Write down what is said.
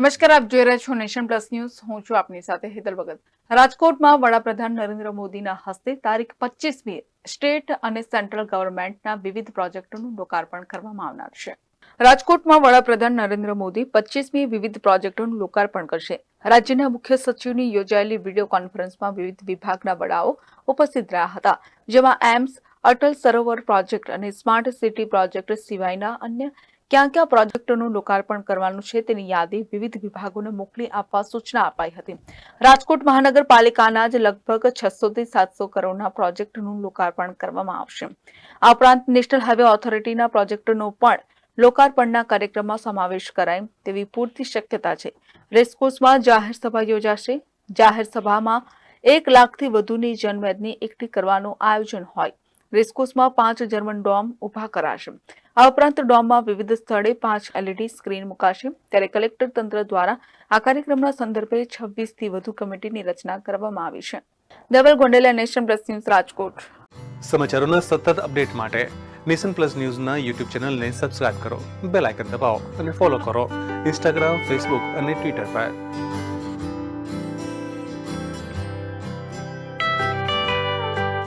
નમસ્કાર, આપ જોઈ રહ્યા છો નેશન પ્લસ ન્યૂઝ. હું છું આપની સાથે હેતલ ભગત. રાજકોટમાં વડાપ્રધાન નરેન્દ્ર મોદીના હસ્તે તારીખ પચીસમી સ્ટેટ અને સેન્ટ્રલ ગવર્મેન્ટના વિવિધ પ્રોજેક્ટોનું લોકાર્પણ કરવામાં આવનાર છે. રાજકોટમાં વડાપ્રધાન નરેન્દ્ર મોદી પચીસમી વિવિધ પ્રોજેક્ટોનું લોકાર્પણ કરશે. રાજ્યના મુખ્ય સચિવની યોજાયેલી વીડિયો કોન્ફરન્સમાં વિવિધ વિભાગના વડાઓ ઉપસ્થિત રહ્યા હતા, જેમાં એમ્સ, અટલ સરોવર પ્રોજેક્ટ અને સ્માર્ટ સિટી પ્રોજેક્ટ સિવાયના અન્ય ક્યાં ક્યાં પ્રોજેક્ટોનું લોકાર્પણ કરવાનું છે તેની યાદી વિવિધ વિભાગોને મોકલી આપવા સૂચના અપાઈ હતી. રાજકોટ મહાનગરપાલિકાના જ લગભગ છસો થી સાતસો કરોડના પ્રોજેક્ટનું લોકાર્પણ કરવામાં આવશે. આ ઉપરાંત નેશનલ હાઈવે ઓથોરિટીના પ્રોજેક્ટનો પણ લોકાર્પણના કાર્યક્રમમાં સમાવેશ કરાય તેવી પૂરતી શક્યતા છે. રેસકોર્સમાં જાહેર સભા યોજાશે. જાહેર સભામાં એક લાખથી વધુની જનમેદની એકઠી કરવાનું આયોજન હોય. રેસકોર્સમાં પાંચ જર્મન ડોમ ઊભા કરાશે. આ ઉપરાંત ડોમમાં વિવિધ સ્થળે પાંચ એલઈડી સ્ક્રીન મુકાશે. ત્યારે કલેક્ટર તંત્ર દ્વારા આ કાર્યક્રમના સંદર્ભે છવ્વીસથી વધુ કમિટીની રચના કરવામાં આવી છે. Deval Gondela nation plus news, Rajkot. સમાચારોના સતત અપડેટ માટે નેશન પ્લસ ન્યૂઝના યુટ્યુબ ચેનલને સબસ્ક્રાઇબ કરો, બેલ આઇકન દબાવો અને ફોલો કરો. ઇન્સ્ટાગ્રામ, ફેસબુક અને ટ્વિટર પર.